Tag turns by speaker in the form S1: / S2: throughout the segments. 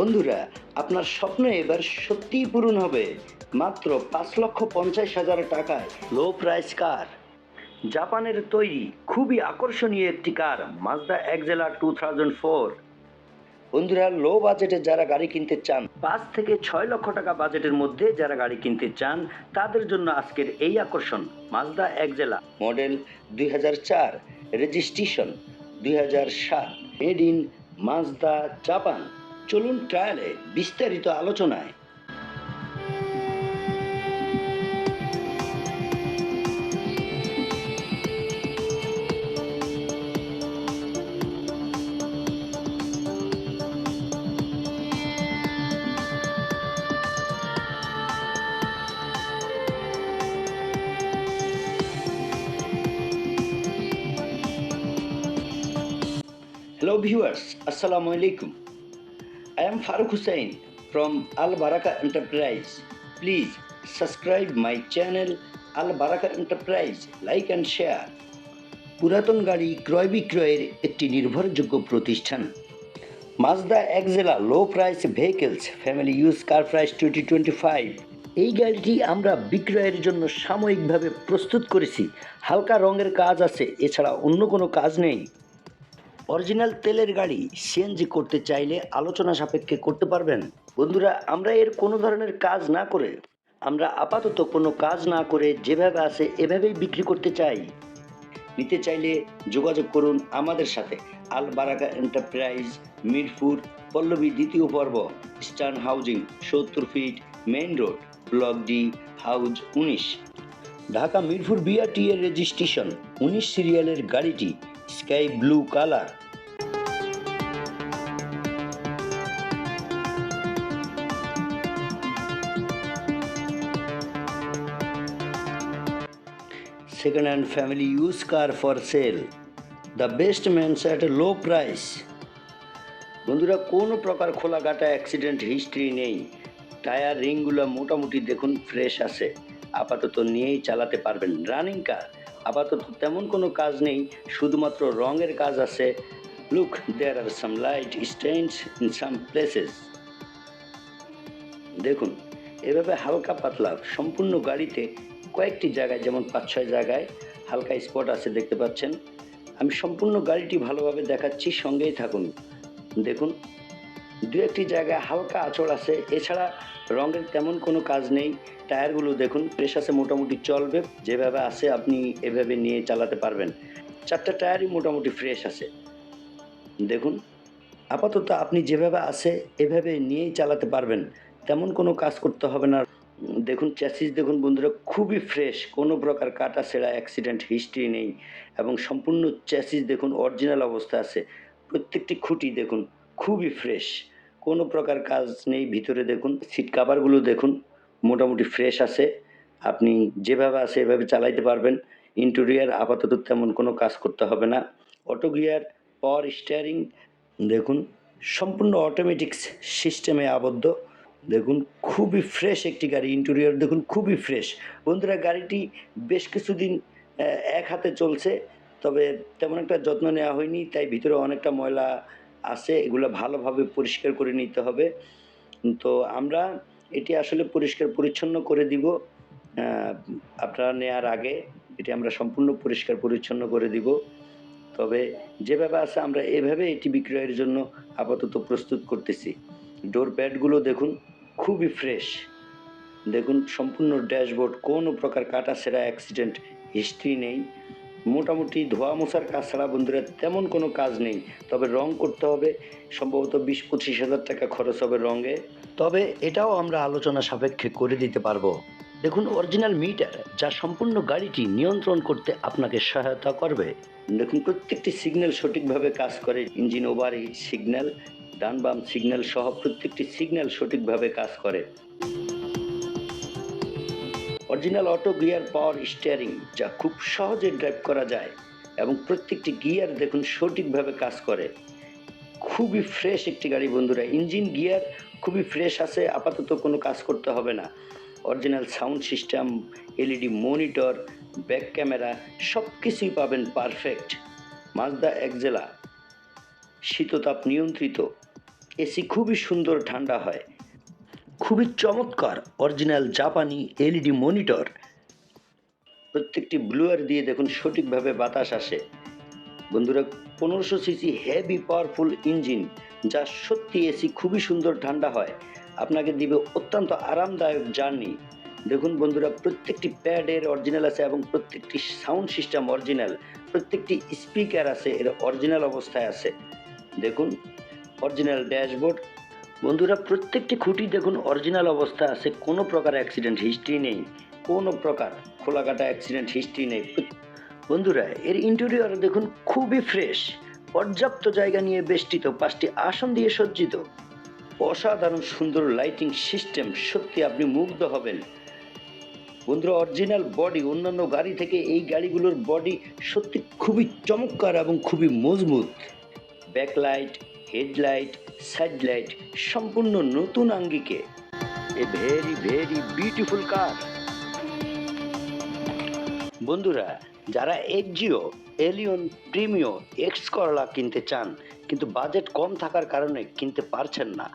S1: বন্ধুরা, আপনার স্বপ্ন এবার সত্যিই পূরণ হবে। মাত্র পাঁচ লক্ষ পঞ্চাশ হাজার টাকায় লো প্রাইস কার জাপানের তৈরি, খুবই আকর্ষণীয় একটি car Mazda Axela two thousand four বন্ধুরা লো বাজেটে যারা গাড়ি কিনতে চান, পাঁচ থেকে ছয় লক্ষ টাকা বাজেটের মধ্যে যারা গাড়ি কিনতে চান, তাদের জন্য আজকের এই আকর্ষণ মাজদা এক্সেলা মডেল দুই হাজার চার রেজিস্ট্রেশন দুই হাজার সাত মেড ইন মাজদা জাপান চলুন ট্রায়ালে বিস্তারিত আলোচনায়। হ্যালো ভিউয়ার্স আসসালামু আলাইকুম I am Farooq Hussain from Al Baraka Enterprise. Please subscribe my channel Al Baraka Enterprise, like and share. পুরাতন গাড়ি ক্রয় বিক্রয়ের একটি নির্ভরযোগ্য প্রতিষ্ঠান। Mazda Axela low price vehicles family use car price twenty twenty five এই গাড়িটি আমরা বিক্রয়ের জন্য সাময়িকভাবে প্রস্তুত করেছি। হালকা রঙের কাজ আছে এছাড়া অন্য কোনো কাজ নেই। অরিজিনাল তেলের গাড়ি সিএনজি করতে চাইলে আলোচনা সাপেক্ষে করতে পারবেন। বন্ধুরা, আমরা এর কোনো ধরনের কাজ না করে, আমরা আপাতত কোনো কাজ না করে যেভাবে আছে এভাবেই বিক্রি করতে চাই। নিতে চাইলে যোগাযোগ করুন আমাদের সাথে। Al Baraka enterprise, Mirpur, Pallabi দ্বিতীয় পর্ব স্টার্ন হাউজিং, সত্তর feet, main road, block D, house উনিশ। ঢাকা মিরপুর বিআরটি এর রেজিস্ট্রেশন, উনিশ সিরিয়ালের গাড়িটি sky blue colour second hand family use car for sale. The best means at a low price. বন্ধুরা, কোনো প্রকার খোলা কাটা অ্যাক্সিডেন্ট হিস্ট্রি নেই টায়ার রিংগুলো মোটামুটি দেখুন ফ্রেশ আছে। আপাতত নিয়েই চালাতে পারবেন রানিং কার আপাতত তেমন কোনো কাজ নেই, শুধুমাত্র রঙের কাজ আছে। Look there are some light stains in some places দেখুন, এভাবে হালকা পাতলা সম্পূর্ণ গাড়িতে কয়েকটি জায়গায়, যেমন পাঁচ ছয় জায়গায় হালকা স্পট আছে দেখতে পাচ্ছেন। আমি সম্পূর্ণ গাড়িটি ভালোভাবে দেখাচ্ছি, সঙ্গেই থাকুন। দেখুন দু একটি জায়গায় হালকা আঁচড় আছে। এছাড়া রঙের তেমন কোনো কাজ নেই। টায়ারগুলো দেখুন আছে মোটামুটি চলবে। যেভাবে আছে আপনি এভাবে নিয়ে চালাতে পারবেন। চারটা টায়ারই মোটামুটি ফ্রেশ আছে। দেখুন, আপাতত আপনি যেভাবে আছে, এভাবে নিয়েই চালাতে পারবেন। তেমন কোনো কাজ করতে হবে না। দেখুন চ্যাসিস দেখুন বন্ধুরা, খুবই ফ্রেশ কোনো প্রকার কাটা ছেঁড়া অ্যাক্সিডেন্ট হিস্ট্রি নেই। এবং সম্পূর্ণ চ্যাসিস দেখুন অরিজিনাল অবস্থা আছে। প্রত্যেকটি খুঁটি দেখুন, খুবই ফ্রেশ কোনো প্রকার কাজ নেই, ভিতরে দেখুন সিট কাভারগুলো দেখুন, মোটামুটি ফ্রেশ আছে। আপনি যেভাবে আছে, এভাবে চালাইতে পারবেন। ইন্টেরিয়ার আপাতত তেমন কোনো কাজ করতে হবে না। অটো গিয়ার পাওয়ার স্টিয়ারিং দেখুন, সম্পূর্ণ অটোমেটিক সিস্টেমে আবদ্ধ। দেখুন, খুবই ফ্রেশ একটি গাড়ি ইন্টেরিয়র দেখুন, খুবই ফ্রেশ বন্ধুরা, গাড়িটি বেশ কিছুদিন এক হাতে চলছে, তবে তেমন একটা যত্ন নেওয়া হয়নি, তাই ভিতরে অনেকটা ময়লা আছে, এগুলো ভালোভাবে পরিষ্কার করে নিতে হবে। তো আমরা এটি আসলে পরিষ্কার পরিচ্ছন্ন করে দিব। আপনারা নেওয়ার আগে এটি আমরা সম্পূর্ণ পরিষ্কার পরিচ্ছন্ন করে দিব। তবে যেভাবে আছে আমরা এভাবে এটি বিক্রয়ের জন্য আপাতত প্রস্তুত করতেছি। ডোর প্যাডগুলো দেখুন, খুবই ফ্রেশ। দেখুন, সম্পূর্ণ ড্যাশবোর্ড, কোনো প্রকার কাটা সেরা অ্যাক্সিডেন্ট হিস্ট্রি নেই। মোটামুটি ধোয়া মোছার কাজ ছাড়া বন্ধুরা তেমন কোনো কাজ নেই। তবে রং করতে হবে। সম্ভবত বিশ পঁচিশ হাজার টাকা খরচ হবে রঙে। তবে এটাও আমরা আলোচনা সাপেক্ষে করে দিতে পারব। দেখুন অরিজিনাল মিটার যা সম্পূর্ণ গাড়িটি নিয়ন্ত্রণ করতে আপনাকে সহায়তা করবে। দেখুন, প্রত্যেকটি সিগন্যাল সঠিকভাবে কাজ করে। ইঞ্জিন ওভার সিগন্যাল ডান বাম সিগন্যাল সহ প্রত্যেকটি সিগন্যাল সঠিকভাবে কাজ করে। Original auto gear power steering যা খুব সহজে ড্রাইভ করা যায় এবং প্রত্যেকটি গিয়ার দেখুন সঠিকভাবে কাজ করে। খুবই ফ্রেশ একটি গাড়ি বন্ধুরা ইঞ্জিন গিয়ার খুবই ফ্রেশ আছে, আপাতত কোনো কাজ করতে হবে না। Original sound system LED monitor back camera সব কিছুই পাবেন পারফেক্ট মাজদা একজেলা শীততাপ নিয়ন্ত্রিত। এসি খুবই সুন্দর, ঠান্ডা হয়। খুবই চমৎকার অরিজিনাল জাপানি এলইডি মনিটর। প্রত্যেকটি ব্লুয়ার দিয়ে দেখুন সঠিকভাবে বাতাস আসে। বন্ধুরা, পনেরোশো সিসি হেভি পাওয়ারফুল ইঞ্জিন যা সত্যি এসি খুবই সুন্দর ঠান্ডা হয়। আপনাকে দিবে অত্যন্ত আরামদায়ক জার্নি। দেখুন বন্ধুরা, প্রত্যেকটি প্যাডের অরিজিনাল আছে এবং প্রত্যেকটি সাউন্ড সিস্টেম অরিজিনাল প্রত্যেকটি স্পিকার আছে, এর অরিজিনাল অবস্থায় আছে। দেখুন অরিজিনাল ড্যাশবোর্ড বন্ধুরা, প্রত্যেকটি খুঁটি দেখুন অরিজিনাল অবস্থা আছে, কোনো প্রকার অ্যাক্সিডেন্ট হিস্ট্রি নেই, কোনো প্রকার খোলাকাটা অ্যাক্সিডেন্ট হিস্ট্রি নেই। বন্ধুরা, এর ইন্টেরিয়র দেখুন খুবই ফ্রেশ পর্যাপ্ত জায়গা নিয়ে বেষ্টিত, পাঁচটি আসন দিয়ে সজ্জিত। অসাধারণ সুন্দর লাইটিং সিস্টেম সত্যি আপনি মুগ্ধ হবেন। বন্ধুরা অরিজিনাল বডি অন্যান্য গাড়ি থেকে এই গাড়িগুলোর বডি সত্যি খুবই চমৎকার এবং খুবই মজবুত। ব্যাকলাইট হেডলাইট সাইড লাইট সম্পূর্ণ নতুন আঙ্গিকে। A very very beautiful car. বন্ধুরা, যারা Axio Allion Premio X Corolla কিনতে চান, কিন্তু বাজেট কম থাকার কারণে কিনতে পারছেন না,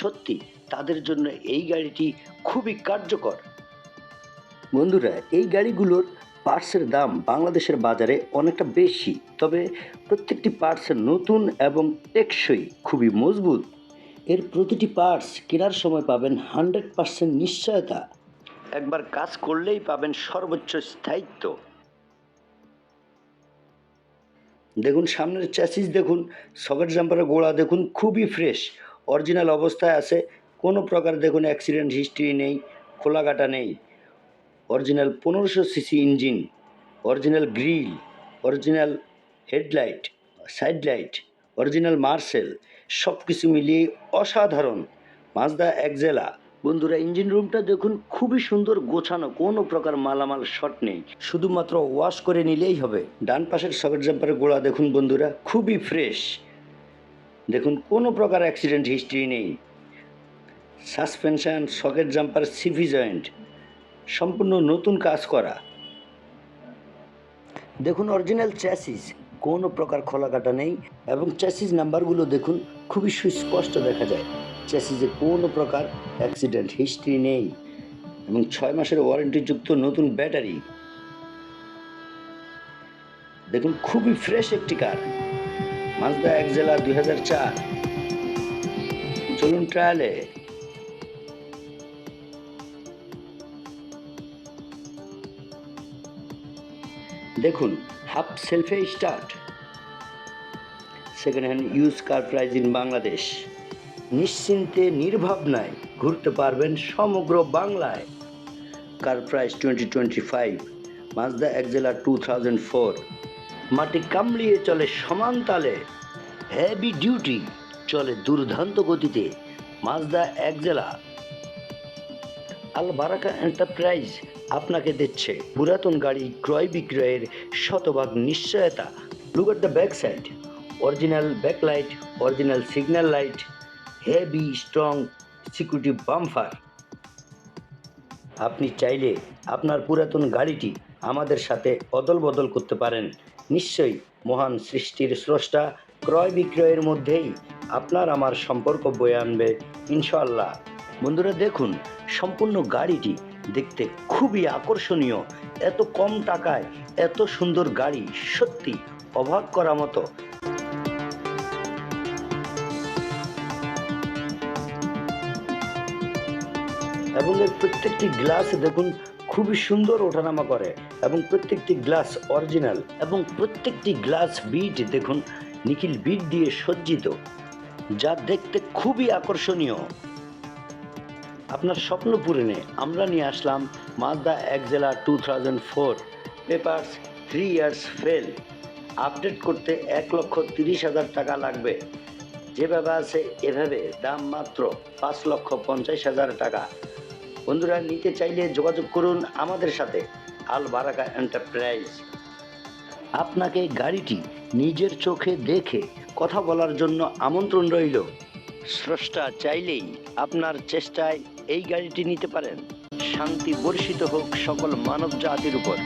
S1: সত্যি তাদের জন্য এই গাড়িটি খুবই কার্যকর। বন্ধুরা, এই গাড়িগুলোর পার্টসের দাম বাংলাদেশের বাজারে অনেকটা বেশি, তবে প্রত্যেকটি পার্টসের নতুন এবং টেকসই, খুবই মজবুত। এর প্রতিটি পার্টস কেনার সময় পাবেন হান্ড্রেড পার্সেন্ট নিশ্চয়তা। একবার কাজ করলেই পাবেন সর্বোচ্চ স্থায়িত্ব। দেখুন, সামনের চ্যাসিস দেখুন সকেট জাম্পারের গোড়া দেখুন, খুবই ফ্রেশ অরিজিনাল অবস্থায় আছে, কোনো প্রকার দেখুন অ্যাক্সিডেন্ট হিস্ট্রি নেই খোলাকাটা নেই। অরিজিনাল পনেরোশো CC engine, original grill, original headlight side light original Marcel সব কিছু মিলিয়ে অসাধারণ। মাজদা একজেলা বন্ধুরা, ইঞ্জিন রুমটা দেখুন খুবই সুন্দর, গোছানো, কোনো প্রকার মালামাল শর্ট নেই। শুধুমাত্র ওয়াশ করে নিলেই হবে। ডান পাশের সকেট জাম্পারের গোড়া দেখুন বন্ধুরা, খুবই ফ্রেশ। দেখুন, কোনো প্রকার অ্যাক্সিডেন্ট হিস্ট্রি নেই। Suspension, socket jumper, CV joint. সম্পূর্ণ নতুন কাজ করা। দেখুন অরিজিনাল চ্যাসিস কোনো প্রকার খোলাকাটা নেই এবং চ্যাসিস নাম্বারগুলো দেখুন, খুবই সুস্পষ্ট দেখা যায়। চ্যাসিসে কোনো প্রকার অ্যাক্সিডেন্ট হিস্ট্রি নেই এবং ছয় মাসের ওয়ারেন্টিযুক্ত নতুন ব্যাটারি দেখুন, খুবই ফ্রেশ একটি কার মাজদা এক জেলা দুই হাজার চার। চলুন ট্রায়ালে দেখুন half সেলফে start second hand use car price in Bangladesh নিশ্চিন্তে, নির্ভাবনায় ঘুরতে পারবেন সমগ্র বাংলায়। Car price twenty twenty five Mazda Axela two thousand four মাটি কামড়িয়ে চলে সমান তালে হেভি ডিউটি চলে দুর্দান্ত গতিতে মাজদা একজেলা আল বারাকা এন্টারপ্রাইজ আপনাকে দিচ্ছে পুরাতন গাড়ি ক্রয় বিক্রয়ের শতভাগ নিশ্চয়তা। Look at the back side original backlight original signal light heavy strong security bumper আপনি চাইলে আপনার পুরাতন গাড়িটি আমাদের সাথে অদল বদল করতে পারেন। নিশ্চয়ই মহান সৃষ্টির স্রষ্টা ক্রয় বিক্রয়ের মধ্যেই আপনার আমার সম্পর্ক বয়ে আনবে ইনশাল্লাহ বন্ধুরা দেখুন, সম্পূর্ণ গাড়িটি দেখতে খুবই আকর্ষণীয়। এত কম টাকায় এত সুন্দর গাড়ি সত্যি অবাক করা মতো। এবং এর প্রত্যেকটি গ্লাস দেখুন খুবই সুন্দর ওঠানামা করে এবং প্রত্যেকটি গ্লাস অরিজিনাল এবং প্রত্যেকটি গ্লাস বিট দেখুন নিখিল বিট দিয়ে সজ্জিত, যা দেখতে খুবই আকর্ষণীয়। আপনার স্বপ্ন পূরণে আমরা নিয়ে আসলাম Mazda Axela two thousand four papers three years full update করতে এক লক্ষ তিরিশ হাজার টাকা লাগবে। যেভাবে আছে, এভাবে দাম মাত্র পাঁচ লক্ষ পঞ্চাশ হাজার টাকা। বন্ধুরা, নিতে চাইলে যোগাযোগ করুন আমাদের সাথে আল বারাকা এন্টারপ্রাইজ। আপনাকে গাড়িটি নিজের চোখে দেখে কথা বলার জন্য আমন্ত্রণ রইল। স্রষ্টা চাইলেই আপনার চেষ্টায় এই গাড়িটি নিতে পারেন। শান্তি বর্ষিত হোক সকল মানব জাতির উপর।